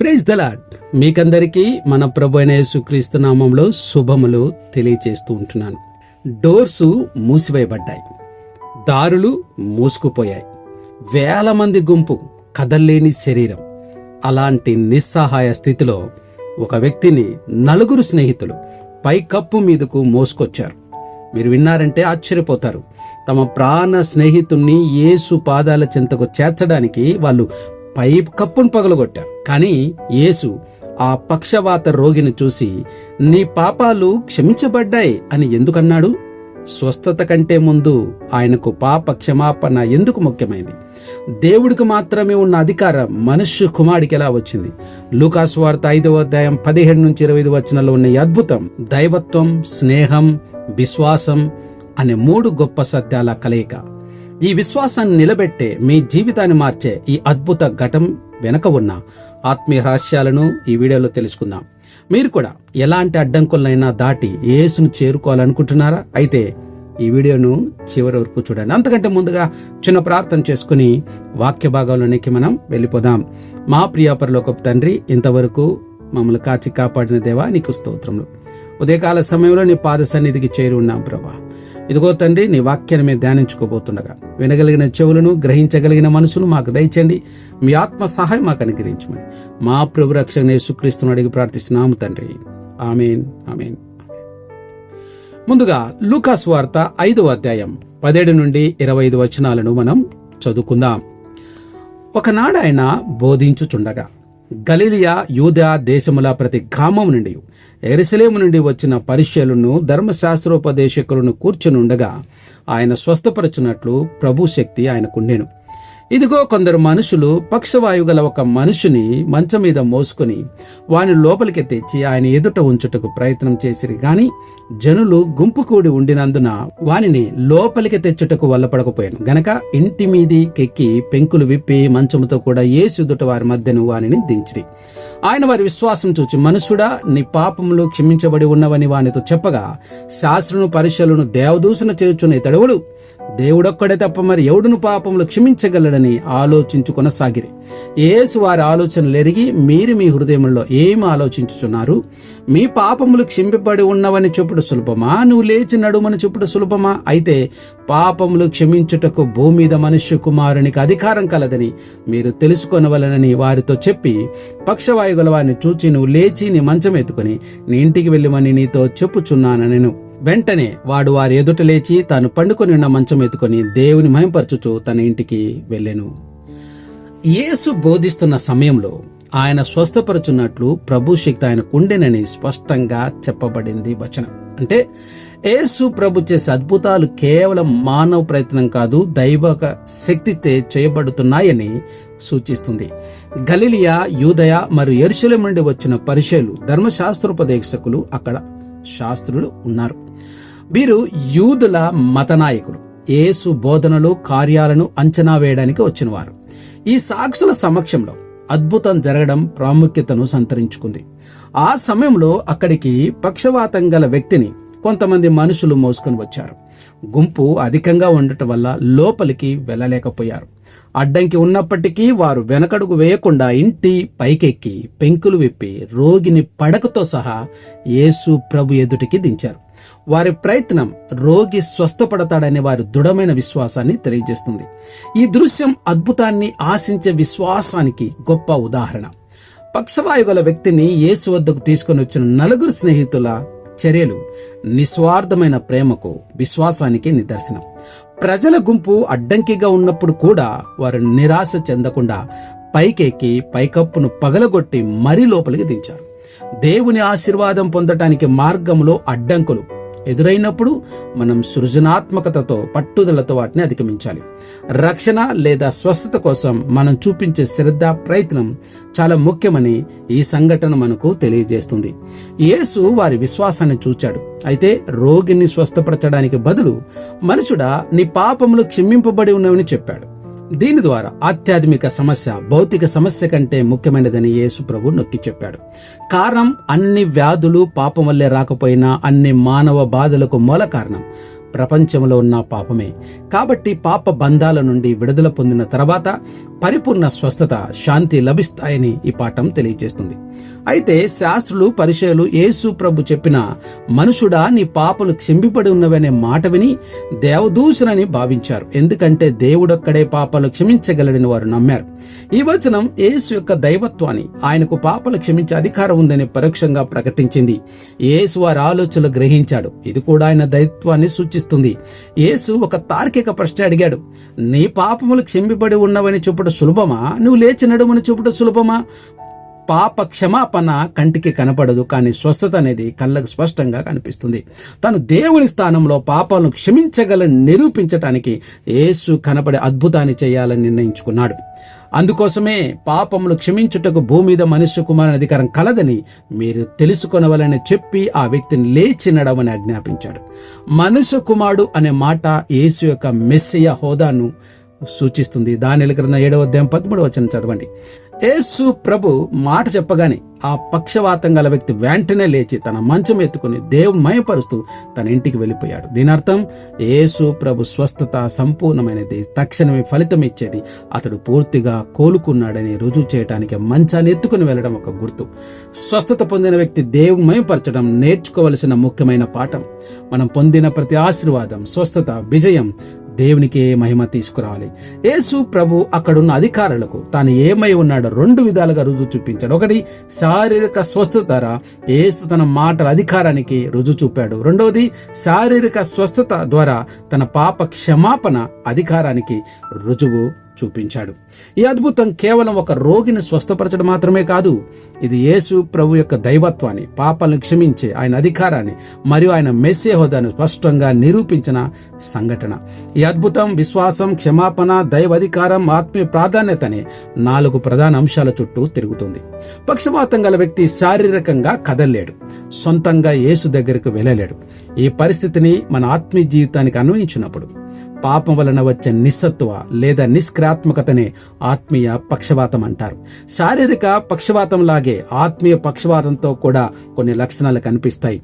Praise the Lord మీకందరికీ మన ప్రభు అయిన యేసుక్రీస్తు నామంలో శుభములు తెలియచేస్తూ ఉంటున్నాను. డోర్సు మూసివేయబడ్డాయి. దారులు మూసుకుపోయాయి. వేల మంది గుంపు కదల్లేని శరీరం. అలాంటి నిస్సహాయ స్థితిలో ఒక వ్యక్తిని నలుగురు స్నేహితులు పైకప్పు మీదకు మోసుకొచ్చారు. మీరు విన్నారంటే ఆశ్చర్యపోతారు. తమ ప్రాణ స్నేహితుణ్ణి యేసు పాదాల చెంతకు చేర్చడానికి వాళ్ళు పై కప్పును పగలగొట్టారు. కానీ యేసు ఆ పక్షవాత రోగిని చూసి నీ పాపాలు క్షమించబడ్డాయి అని ఎందుకన్నాడు? స్వస్థత కంటే ముందు ఆయనకు పాప క్షమాపణ ఎందుకు ముఖ్యమైంది? దేవుడికి మాత్రమే ఉన్న అధికారం మనుష్య కుమారుడికి ఎలా వచ్చింది? లూకాస్ వార్త ఐదవ అధ్యాయం పదిహేడు నుంచి ఇరవై ఐదు వచనాల్లో ఉన్న ఈ అద్భుతం దైవత్వం స్నేహం విశ్వాసం అనే మూడు గొప్ప సత్యాల కలయిక. ఈ విశ్వాసాన్ని నిలబెట్టే మీ జీవితాన్ని మార్చే ఈ అద్భుత ఘటం వెనక ఉన్న ఆత్మీయ రహస్యాలను ఈ వీడియోలో తెలుసుకుందాం. మీరు కూడా ఎలాంటి అడ్డంకులనైనా దాటి యేసును చేరుకోవాలనుకుంటున్నారా? అయితే ఈ వీడియోను చివరి వరకు చూడండి. అంతకంటే ముందుగా చిన్న ప్రార్థన చేసుకుని వాక్య భాగంలోనికి మనం వెళ్ళిపోదాం. మా ప్రియాపరలోకపు తండ్రి ఇంతవరకు మమ్మల్ని కాచి కాపాడిన దేవా నీకు స్తోత్రములు. ఉదయకాల సమయంలో నీ పాద సన్నిధికి చేరి ఉన్నాం ప్రభా. ఇదిగో తండ్రి నీ వాక్యాన్ని మేము ధ్యానించుకోబోతుండగా. వినగలిగిన చెవులను గ్రహించగలిగిన మనసును మాకు దయచండి మీ ఆత్మ సహాయం మాకు అనుగ్రహించమని. మా ప్రభు రక్షణ సుక్రీస్తును అడిగి ప్రార్థిస్తున్నాము తండ్రి. Amen amen. ముందుగా లూకాస్ వార్త ఐదవ అధ్యాయం పదిహేడు నుండి ఇరవై ఐదు వచనాలను మనం చదువుకుందాం. ఒకనాడు ఆయన బోధించుచుండగా గలిలియా యూదా దేశముల ప్రతి గ్రామం నుండి ఎరుసలేము నుండి వచ్చిన పరిచయలను ధర్మశాస్త్రోపదేశకులను కూర్చునుండగా ఆయన స్వస్థపరచునట్లు ప్రభు శక్తి ఆయనకుండెను ఇదిగో కొందరు మనుషులు పక్షవాయు గల ఒక మనుషుని మంచం మీద మోసుకొని వాని లోపలికి తెచ్చి ఆయన ఎదుట ఉంచుటకు ప్రయత్నం చేసిరి. గాని జనులు గుంపు కూడి ఉండినందున వానిని లోపలికి తెచ్చుటకు వల్లపడకపోయాను గనక ఇంటి మీది కెక్కి పెంకులు విప్పి మంచముతో కూడా ఏసుదుట వారి మధ్యను వానిని దించిరి. ఆయన వారి విశ్వాసం చూచి మనుషుడా నీ పాపములు క్షమించబడి ఉన్నవని వానితో చెప్పగా శాస్త్రను పరిశలను దేవదూషణ చేయుచున్న ఇతడవుడు దేవుడొక్కడే తప్ప మరి ఎవడును పాపములు క్షమించగలడని ఆలోచించు కొనసాగిరి. ఏసు వారి ఆలోచనలు ఎరిగి మీరు మీ హృదయంలో ఏమి ఆలోచించుచున్నారు? మీ పాపములు క్షమింపబడి ఉన్నవని చెప్పుడు సులభమా? నువ్వు లేచి నడుమని చెప్పుడు సులభమా? అయితే పాపములు క్షమించుటకు భూమి మీద మనుష్య కుమారునికి అధికారం కలదని మీరు తెలుసుకొనవలనని వారితో చెప్పి పక్షవాయుగుల వారిని చూచి నువ్వు లేచి నీ మంచం ఎత్తుకొని నీ ఇంటికి వెళ్ళమని నీతో చెప్పుచున్నాను నేను వెంటనే వాడు వారి ఎదుట లేచి తాను పండుకొని ఉన్న మంచం ఎత్తుకొని దేవుని మహింపరచుచు తన ఇంటికి వెళ్ళెను. యేసు బోధిస్తున్న సమయంలో ఆయన స్వస్థపరచున్నట్లు ప్రభు శక్తి ఆయన ఉండెనని స్పష్టంగా చెప్పబడింది వచనం. అంటే యేసు ప్రభు చేసే అద్భుతాలు కేవలం మానవ ప్రయత్నం కాదు దైవక శక్తితే చేయబడుతున్నాయని సూచిస్తుంది. గలిలియా యూదయ మరియు ఎరుశలేం నుండి వచ్చిన పరిచయులు ధర్మశాస్త్రోపదేశకులు అక్కడ శాస్త్రులు ఉన్నారు. వీరు యూదుల మతనాయకులు. ఏసు బోధనలు కార్యాలను అంచనా వేయడానికి వచ్చినవారు. ఈ సాక్షుల సమక్షంలో అద్భుతం జరగడం ప్రాముఖ్యతను సంతరించుకుంది. ఆ సమయంలో అక్కడికి పక్షవాతం గల వ్యక్తిని కొంతమంది మనుషులు మోసుకొని వచ్చారు. గుంపు అధికంగా ఉండటం వల్ల లోపలికి వెళ్ళలేకపోయారు. అడ్డంకి ఉన్నప్పటికీ వారు వెనకడుగు వేయకుండా ఇంటి పైకెక్కి పెంకులు విప్పి రోగిని పడకతో సహా యేసు ప్రభు ఎదుటికి దించారు. వారి ప్రయత్నం రోగి స్వస్థపడతాడనే వారి దృఢమైన విశ్వాసాన్ని తెలియజేస్తుంది. ఈ దృశ్యం అద్భుతాన్ని ఆశించే విశ్వాసానికి గొప్ప ఉదాహరణ. పక్షవాయు గల వ్యక్తిని యేసు వద్దకు తీసుకొని వచ్చిన నలుగురు స్నేహితుల చర్యలు నిస్వార్థమైన ప్రేమకు విశ్వాసానికి నిదర్శనం. ప్రజల గుంపు అడ్డంకిగా ఉన్నప్పుడు కూడా వారు నిరాశ చెందకుండా పైకెక్కి పైకప్పును పగలగొట్టి మరీ లోపలికి దించారు. దేవుని ఆశీర్వాదం పొందటానికి మార్గంలో అడ్డంకులు ఎదురైనప్పుడు మనం సృజనాత్మకతతో పట్టుదలతో వాటిని అధిగమించాలి. రక్షణ లేదా స్వస్థత కోసం మనం చూపించే శ్రద్ధ ప్రయత్నం చాలా ముఖ్యమని ఈ సంఘటన మనకు తెలియజేస్తుంది. యేసు వారి విశ్వాసాన్ని చూచాడు. అయితే రోగిని స్వస్థపరచడానికి బదులు మనుషుడా నీ పాపములు క్షమింపబడి ఉన్నవని చెప్పాడు. దీని ద్వారా ఆధ్యాత్మిక సమస్య భౌతిక సమస్య కంటే ముఖ్యమైనదని యేసు ప్రభు నొక్కి చెప్పాడు. కారణం అన్ని వ్యాధులు పాపం వల్లే రాకపోయినా అన్ని మానవ బాధలకు మూల కారణం ప్రపంచంలో ఉన్న పాపమే. కాబట్టి పాప బంధాల నుండి విడుదల పొందిన తర్వాత పరిపూర్ణ స్వస్థత శాంతి లభిస్తాయని ఈ పాఠం తెలియజేస్తుంది అయితే శాస్త్రులు పరిచయలు యేసు ప్రభు చెప్పిన మనుషుడా నీ పాపలు క్షమిపడి ఉన్నవనే మాట విని దేవదూషణని భావించారు. ఎందుకంటే దేవుడొక్కడే పాపాలు క్షమించగలడని వారు నమ్మారు. ఈ వచనం యేసు యొక్క దైవత్వాన్ని ఆయనకు పాపలు క్షమించే అధికారం ఉందని పరోక్షంగా ప్రకటించింది. యేసు వారి ఆలోచనలు గ్రహించాడు. ఇది కూడా ఆయన దైవత్వాన్ని సూచిస్తుంది యేసు ఒక తార్కిక ప్రశ్న అడిగాడు. నీ పాపములు క్షమింపబడి ఉన్నవని చూపుట సులభమా? నువ్వు లేచి నడుమని చూపుట సులభమా? పాప క్షమాపణ కంటికి కనపడదు కానీ స్వస్థత అనేది కళ్ళకు స్పష్టంగా కనిపిస్తుంది. తను దేవుని స్థానంలో పాపాలను క్షమించగల నిరూపించటానికి యేసు కనపడే అద్భుతాన్ని చేయాలని నిర్ణయించుకున్నాడు. అందుకోసమే పాపములు క్షమించుటకు భూమి మీద మనుష్య కుమారుని అధికారం కలదని మీరు తెలుసుకొనవలని చెప్పి ఆ వ్యక్తిని లేచి నడవని ఆజ్ఞాపించాడు. మనుష్య కుమారుడు అనే మాట యేసు యొక్క మెస్సియ హోదాను సూచిస్తుంది. దాని గ్రంథం ఏడవ అధ్యాయం పదమూడు వచ్చిన చదవండి. యేసు ప్రభు మాట చెప్పగానే ఆ పక్షవాతం గల వ్యక్తి వెంటనే లేచి తన మంచం ఎత్తుకుని దేవుని మయపరుస్తూ తన ఇంటికి వెళ్ళిపోయాడు. దీని అర్థం యేసు ప్రభు స్వస్థత సంపూర్ణమైనది. తక్షణమే ఫలితం ఇచ్చేది అతడు పూర్తిగా కోలుకున్నాడని రుజువు చేయడానికి మంచాన్ని ఎత్తుకుని వెళ్ళడం ఒక గుర్తు. స్వస్థత పొందిన వ్యక్తి దేవుని మయపరచడం నేర్చుకోవలసిన ముఖ్యమైన పాఠం. మనం పొందిన ప్రతి ఆశీర్వాదం స్వస్థత విజయం దేవునికి మహిమ తీసుకురావాలి. యేసు ప్రభు అక్కడున్న అధికారులకు తాను ఏమై ఉన్నాడో రెండు విధాలుగా రుజువు చూపించాడు. ఒకటి శారీరక స్వస్థత ద్వారా యేసు తన మాటల అధికారానికి రుజువు చూపాడు. రెండవది శారీరక స్వస్థత ద్వారా తన పాప క్షమాపణ అధికారానికి రుజువు చూపించాడు. ఈ అద్భుతం కేవలం ఒక రోగిని స్వస్థపరచడం మాత్రమే కాదు ఇది యేసు ప్రభు యొక్క దైవత్వాన్ని పాపాలను క్షమించే ఆయన అధికారాన్ని మరియు ఆయన మెస్సే హోదాను స్పష్టంగా నిరూపించిన సంఘటన. ఈ అద్భుతం విశ్వాసం క్షమాపణ దైవ అధికారం ఆత్మీయ ప్రాధాన్యతని నాలుగు ప్రధాన అంశాల చుట్టూ తిరుగుతుంది. పక్షపాతం గల వ్యక్తి శారీరకంగా కదల్లేడు సొంతంగా యేసు దగ్గరకు వెళ్ళలేడు. ఈ పరిస్థితిని మన ఆత్మీయ జీవితానికి అన్వయించినప్పుడు పాపం వలన వచ్చే నిస్సత్వ లేదా నిష్క్రియాత్మకతనే ఆత్మీయ పక్షవాతం అంటారు. శారీరక పక్షవాతం లాగే ఆత్మీయ పక్షవాతంతో కూడా కొన్ని లక్షణాలు కనిపిస్తాయి.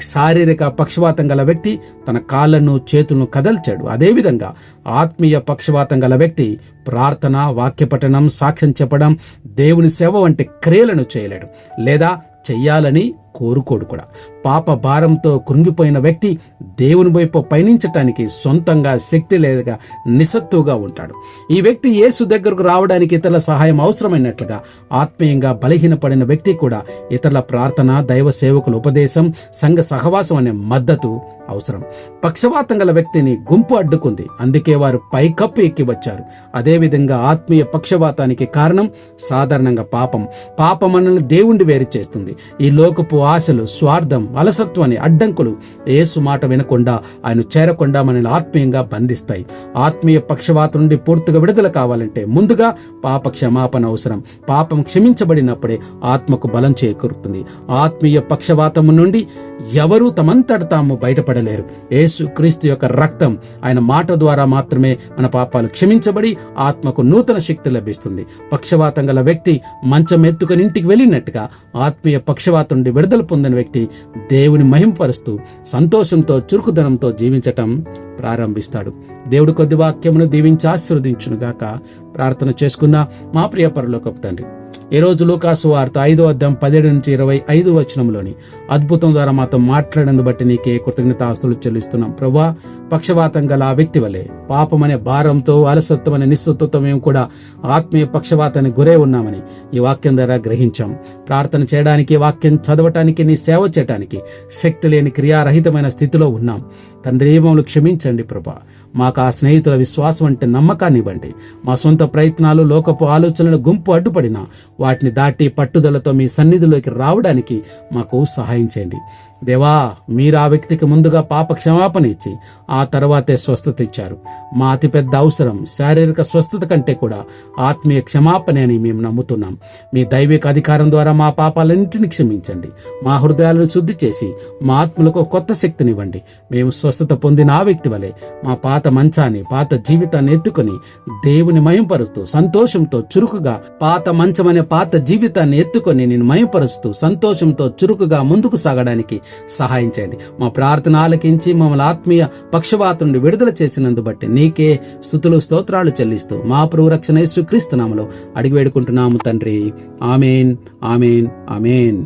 శారీరక పక్షవాతం గల వ్యక్తి తన కాళ్ళను చేతులను కదల్చాడు. అదేవిధంగా ఆత్మీయ పక్షవాతం గల వ్యక్తి ప్రార్థన వాక్యపఠనం సాక్ష్యం చెప్పడం దేవుని సేవ వంటి క్రియలను చేయలేడు. లేదా చెయ్యాలని కోరుకోడు కూడా. పాప భారంతో కృంగిపోయిన వ్యక్తి దేవుని వైపు పయనించటానికి సొంతంగా శక్తి లేదుగా నిస్సత్తుగా ఉంటాడు. ఈ వ్యక్తి యేసు దగ్గరకు రావడానికి ఇతరుల సహాయం అవసరమైనట్లుగా ఆత్మీయంగా బలహీనపడిన వ్యక్తి కూడా ఇతరుల ప్రార్థన దైవ సేవకుల ఉపదేశం సంఘ సహవాసం అనే మద్దతు అవసరం. పక్షవాతం గల వ్యక్తిని గుంపు అడ్డుకుంది. అందుకే వారు పైకప్పు ఎక్కి వచ్చారు. అదేవిధంగా ఆత్మీయ పక్షవాతానికి కారణం సాధారణంగా పాపం. పాపం మనల్ని దేవుణ్ణి వేరు చేస్తుంది. ఈ లోకపు ఆశలు స్వార్థం అలసత్వాన్ని అడ్డంకులు ఏసు మాట వినకుండా ఆయన చేరకుండా మనల్ని ఆత్మీయంగా బంధిస్తాయి. ఆత్మీయ పక్షవాతం నుండి పూర్తిగా విడుదల కావాలంటే ముందుగా పాప క్షమాపణ అవసరం. పాపం క్షమించబడినప్పుడే ఆత్మకు బలం చేకూరుతుంది. ఆత్మీయ పక్షవాతము నుండి ఎవరూ తమంతట తాము బయటపడలేరు. యేసు క్రీస్తు యొక్క రక్తం ఆయన మాట ద్వారా మాత్రమే మన పాపాలు క్షమించబడి ఆత్మకు నూతన శక్తి లభిస్తుంది. పక్షవాతం గల వ్యక్తి మంచం ఎత్తుకుని ఇంటికి వెళ్ళినట్టుగా ఆత్మీయ పక్షవాతం నుండి విడుదల పొందిన వ్యక్తి దేవుని మహింపరుస్తూ సంతోషంతో చురుకుదనంతో జీవించటం ప్రారంభిస్తాడు. దేవుడు కొద్ది వాక్యమును దీవించి ఆశీర్వదించునుగాక. ప్రార్థన చేసుకున్న మా ప్రియ పరలోకపు తండ్రి ఈ రోజు లూకాసు వార్త ఐదో అద్దం పదిహేడు నుంచి ఇరవై ఐదు వచనంలోని అద్భుతం ద్వారా మాతో మాట్లాడినందు బట్టి నీకే కృతజ్ఞత ఆస్తులు చెల్లిస్తున్నాం. ప్రభా పక్షవాతం గల ఆ వ్యక్తి వలె పాపం అనే భారంతో అలసత్వం అనే నిస్సత్వం మేము కూడా ఆత్మీయ పక్షవాతానికి గురై ఉన్నామని ఈ వాక్యం ద్వారా గ్రహించాం. ప్రార్థన చేయడానికి వాక్యం చదవటానికి నీ సేవ చేయటానికి శక్తి లేని క్రియారహితమైన స్థితిలో ఉన్నాం. తండ్రి మమ్మల్ని క్షమించండి ప్రభా. మాకు ఆ స్నేహితుల విశ్వాసం అంటే నమ్మకాన్ని ఇవ్వండి. మా సొంత ప్రయత్నాలు లోకపు ఆలోచనలు గుంపు అడ్డుపడినా వాటిని దాటి పట్టుదలతో మీ సన్నిధిలోకి రావడానికి మాకు సహాయం చేయండి. దేవా మీరు ఆ వ్యక్తికి ముందుగా పాప క్షమాపణ ఇచ్చి ఆ తర్వాతే స్వస్థత ఇచ్చారు. మా అతిపెద్ద అవసరం శారీరక స్వస్థత కంటే కూడా ఆత్మీయ క్షమాపణ అని మేము నమ్ముతున్నాం. మీ దైవిక అధికారం ద్వారా మా పాపాలన్నింటిని క్షమించండి. మా హృదయాలను శుద్ధి చేసి మా ఆత్మలకు కొత్త శక్తినివ్వండి. మేము స్వస్థత పొందిన ఆ వ్యక్తి వలె మా పాత మంచాన్ని పాత జీవితాన్ని ఎత్తుకొని దేవుని మయంపరుస్తూ సంతోషంతో చురుకుగా పాత మంచమనే పాత జీవితాన్ని ఎత్తుకొని నేను మయంపరుస్తూ సంతోషంతో చురుకుగా ముందుకు సాగడానికి సహాయం చేయండి. మా ప్రార్థన ఆలకించి మమ్మల్ని ఆత్మీయ పక్షవాతం నుండి విడుదల చేసినందు బట్టి నీకే స్థుతులు స్తోత్రాలు చెల్లిస్తూ మా ప్రభు రక్షణ అడిగి వేడుకుంటున్నాము తండ్రి. Amen amen amen.